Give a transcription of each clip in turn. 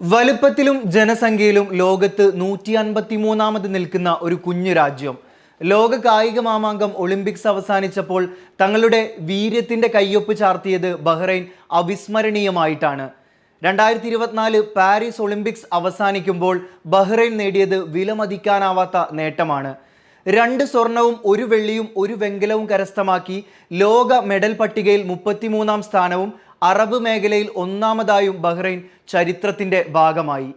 വലുപ്പത്തിലും ജനസംഖ്യയിലും ലോകത്ത് നൂറ്റി അൻപത്തി മൂന്നാമത് നിൽക്കുന്ന ഒരു കുഞ്ഞു രാജ്യം. ലോക കായിക മാമാങ്കം ഒളിമ്പിക്സ് അവസാനിച്ചപ്പോൾ തങ്ങളുടെ വീര്യത്തിന്റെ കയ്യൊപ്പ് ചാർത്തിയത് ബഹ്റൈൻ അവിസ്മരണീയമായിട്ടാണ്. രണ്ടായിരത്തി ഇരുപത്തിനാല് പാരീസ് ഒളിമ്പിക്സ് അവസാനിക്കുമ്പോൾ ബഹ്റൈൻ നേടിയത് വിലമതിക്കാനാവാത്ത നേട്ടമാണ്. രണ്ട് സ്വർണവും ഒരു വെള്ളിയും ഒരു വെങ്കലവും കരസ്ഥമാക്കി ലോക മെഡൽ പട്ടികയിൽ മുപ്പത്തിമൂന്നാം സ്ഥാനവും അറബ് മേഖലയിൽ ഒന്നാമതായും ബഹ്റൈൻ ചരിത്രത്തിന്റെ ഭാഗമായി.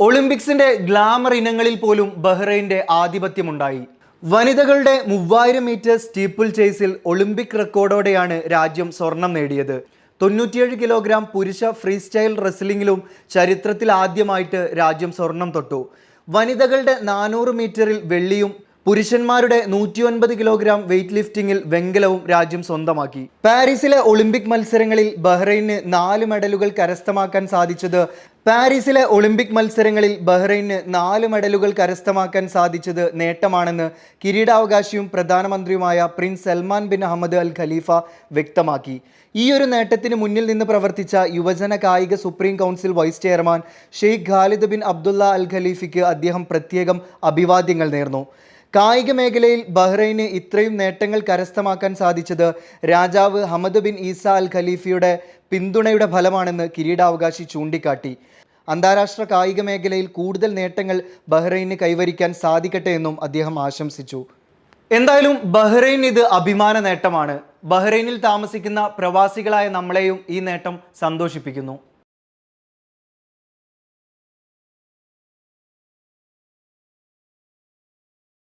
ഒളിമ്പിക്സിന്റെ ഗ്ലാമർ ഇനങ്ങളിൽ പോലും ബഹ്റൈന്റെ ആധിപത്യമുണ്ടായി. വനിതകളുടെ മൂവായിരം മീറ്റർ സ്റ്റീപ്പിൾ ചേസിൽ ഒളിമ്പിക് റെക്കോർഡോടെയാണ് രാജ്യം സ്വർണം നേടിയത്. തൊണ്ണൂറ്റിയേഴ് കിലോഗ്രാം പുരുഷ ഫ്രീ സ്റ്റൈൽ റെസ്ലിംഗിലും ചരിത്രത്തിൽ ആദ്യമായിട്ട് രാജ്യം സ്വർണം തൊട്ടു. വനിതകളുടെ നാനൂറ് മീറ്ററിൽ വെള്ളിയും പുരുഷന്മാരുടെ നൂറ്റി ഒൻപത് കിലോഗ്രാം വെയ്റ്റ് ലിഫ്റ്റിംഗിൽ വെങ്കലവും രാജ്യം സ്വന്തമാക്കി. പാരീസിലെ ഒളിമ്പിക് മത്സരങ്ങളിൽ ബഹ്റൈന് നാല് മെഡലുകൾ കരസ്ഥമാക്കാൻ സാധിച്ചത് പാരീസിലെ ഒളിമ്പിക് മത്സരങ്ങളിൽ ബഹ്റൈന് നാല് മെഡലുകൾ കരസ്ഥമാക്കാൻ സാധിച്ചത് നേട്ടമാണെന്ന് കിരീടാവകാശിയും പ്രധാനമന്ത്രിയുമായ Prince Salman bin Ahmed Al Khalifa വ്യക്തമാക്കി. ഈ ഒരു നേട്ടത്തിന് മുന്നിൽ നിന്ന് പ്രവർത്തിച്ച യുവജന കായിക Supreme Council vice chairman Sheikh Khalid bin Abdullah Al ഖലീഫിക്ക് അദ്ദേഹം പ്രത്യേകം അഭിവാദ്യങ്ങൾ നേർന്നു. കായിക മേഖലയിൽ ബഹ്റൈന് ഇത്രയും നേട്ടങ്ങൾ കരസ്ഥമാക്കാൻ സാധിച്ചത് രാജാവ് ഹമദ് ബിൻ ഈസ അൽ ഖലീഫയുടെ പിന്തുണയുടെ ഫലമാണെന്ന് കിരീടാവകാശി ചൂണ്ടിക്കാട്ടി. അന്താരാഷ്ട്ര കായിക മേഖലയിൽ കൂടുതൽ നേട്ടങ്ങൾ ബഹ്റൈന് കൈവരിക്കാൻ സാധിക്കട്ടെ എന്നും അദ്ദേഹം ആശംസിച്ചു. എന്തായാലും ബഹ്റൈൻ ഇത് അഭിമാന നേട്ടമാണ്. ബഹ്റൈനിൽ താമസിക്കുന്ന പ്രവാസികളായ നമ്മളെയും ഈ നേട്ടം സന്തോഷിപ്പിക്കുന്നു.